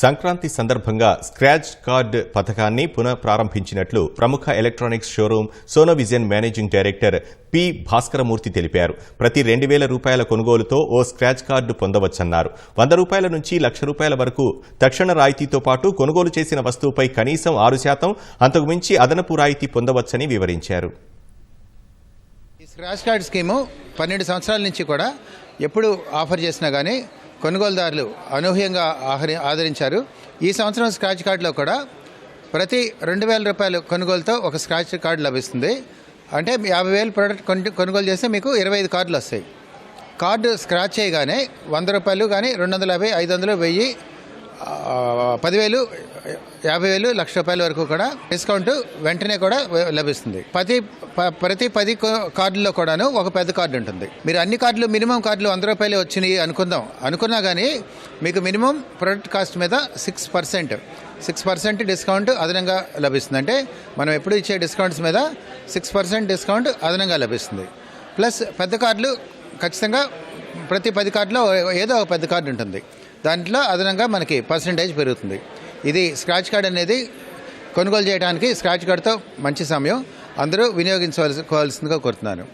సంక్రాంతి సందర్భంగా scratch card పథకాన్ని పునః ప్రారంభించినట్లు ప్రముఖ electronics showroom Sonovision managing director P Bhaskaramurthy తెలిపారు. ప్రతి రెండు వేల రూపాయల కొనుగోలుతో ఓ స్క్రాచ్ కార్డు పొందవచ్చన్నారు. వంద రూపాయల నుంచి లక్ష రూపాయల వరకు తక్షణ రాయితీతో పాటు కొనుగోలు చేసిన వస్తువుపై కనీసం ఆరు శాతం అంతకుమించి అదనపు రాయితీ పొందవచ్చని వివరించారు. ఈ స్క్రాచ్ కార్డ్ స్కీము పన్నెండు సంవత్సరాల నుంచి కూడా ఎప్పుడు ఆఫర్ చేసినా కానీ కొనుగోలుదారులు అనూహ్యంగా ఆహరి ఆదరించారు. ఈ సంవత్సరం స్క్రాచ్ కార్డులో కూడా ప్రతి రెండు వేల రూపాయలు కొనుగోలుతో ఒక స్క్రాచ్ కార్డు లభిస్తుంది. అంటే యాభై వేలు ప్రోడక్ట్ కొనుగోలు చేస్తే మీకు ఇరవై ఐదు కార్డులు వస్తాయి. కార్డు స్క్రాచ్ చేయగానే వంద రూపాయలు కానీ రెండు వందల యాభై ఐదు వందలు వెయ్యి పదివేలు యాభై వేలు లక్ష రూపాయల వరకు కూడా డిస్కౌంట్ వెంటనే కూడా లభిస్తుంది. ప్రతి ప- ప్రతి పది కో- కార్డుల్లో కూడాను ఒక పెద్ద కార్డు ఉంటుంది. మీరు అన్ని కార్డులు మినిమం కార్డులు వంద రూపాయలు వచ్చినాయి అనుకుందాం. అనుకున్నా కానీ మీకు మినిమం ప్రొడక్ట్ కాస్ట్ మీద six percent six percent discount అదనంగా లభిస్తుంది. అంటే మనం ఎప్పుడు ఇచ్చే డిస్కౌంట్స్ మీద సిక్స్ పర్సెంట్ డిస్కౌంట్ అదనంగా లభిస్తుంది. ప్లస్ పెద్ద కార్డులు ఖచ్చితంగా ప్రతి పది కార్డులో ఏదో ఒక పెద్ద కార్డు ఉంటుంది. దాంట్లో అదనంగా మనకి పర్సంటేజ్ పెరుగుతుంది. ఇది స్క్రాచ్ కార్డ్ అనేది కొనుగోలు చేయడానికి స్క్రాచ్ కార్డ్తో మంచి సమయం. అందరూ వినియోగించవలసి కోవాల్సిందిగా కోరుతున్నాను.